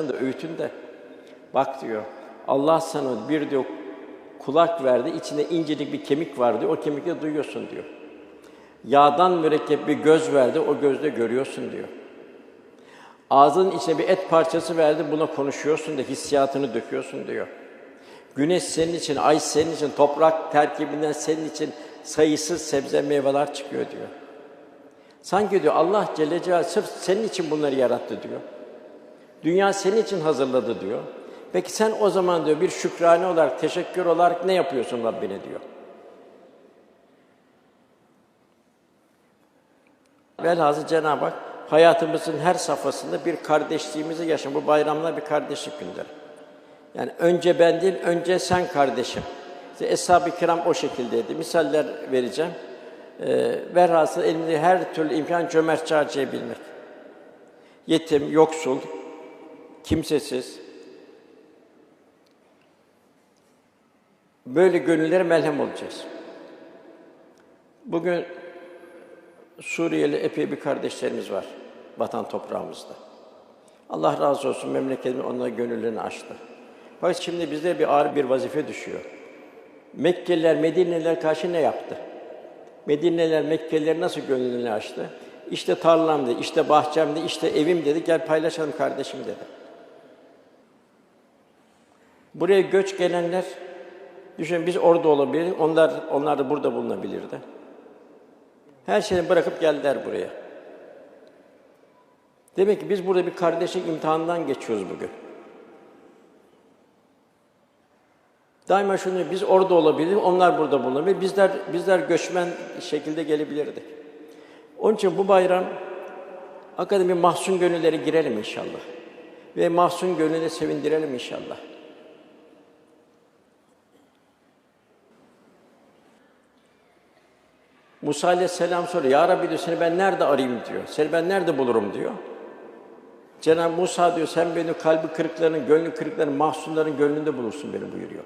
nasihatını da öğütün de bak diyor. Allah sana bir diyor kulak verdi, içinde incecik bir kemik var diyor. O kemikle duyuyorsun diyor. Yağdan mürekkep bir göz verdi, o gözle görüyorsun diyor. Ağzının içine bir et parçası verdi, buna konuşuyorsun da hissiyatını döküyorsun diyor. Güneş senin için, ay senin için, toprak terkibinden senin için sayısız sebze meyveler çıkıyor diyor. Sanki diyor Allah Celle Celaluhu sırf senin için bunları yarattı diyor. Dünya senin için hazırladı diyor. Peki sen o zaman diyor bir şükrane olarak, teşekkür olarak ne yapıyorsun Rabbine diyor. Velhasıl Cenab-ı Hak hayatımızın her safhasında bir kardeşliğimizi yaşam. Bu bayramlar bir kardeşlik günleri. Yani önce ben değil, önce sen kardeşim. İşte Eshab-ı Kiram o şekildeydi. Misaller vereceğim. Ee, velhasıl elimizde her türlü imkan cömertçe harcayabilmek. Yetim, yoksul, kimsesiz. Böyle gönüllere melhem olacağız. Bugün Suriyeli epey bir kardeşlerimiz var vatan toprağımızda. Allah razı olsun memleketimiz onların gönüllerini açtı. Fakat şimdi bize bir ağır bir vazife düşüyor. Mekkeliler, Medineliler karşı ne yaptı? Medineliler, Mekkeliler nasıl gönlünü açtı? İşte tarlamdı, işte bahçemdi, işte evim dedi. Gel paylaşalım kardeşim dedi. Buraya göç gelenler, düşünün biz orada olabilir, onlar onlar da burada bulunabilirdi. Her şeyi bırakıp geldiler buraya. Demek ki biz burada bir kardeşlik imtihanından geçiyoruz bugün. Daima şunu biz orada olabilir, onlar burada bulunabilir. Bizler bizler göçmen şekilde gelebilirdik. Onun için bu bayram bir mahzun gönüllere girelim inşallah. Ve mahzun gönülle sevindirelim inşallah. Musa aleyhisselam soruyor, Ya Rabbi diyor, seni ben nerede arayayım diyor, seni ben nerede bulurum diyor. Cenab-ı Musa diyor, sen beni kalbi kırıklarının, gönlü kırıklarının, mahzunların gönlünde bulursun beni buyuruyor.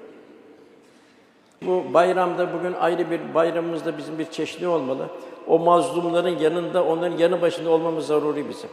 Bu bayramda bugün ayrı bir bayramımızda bizim bir çeşni olmalı. O mazlumların yanında, onların yanı başında olmamız zaruri bizim.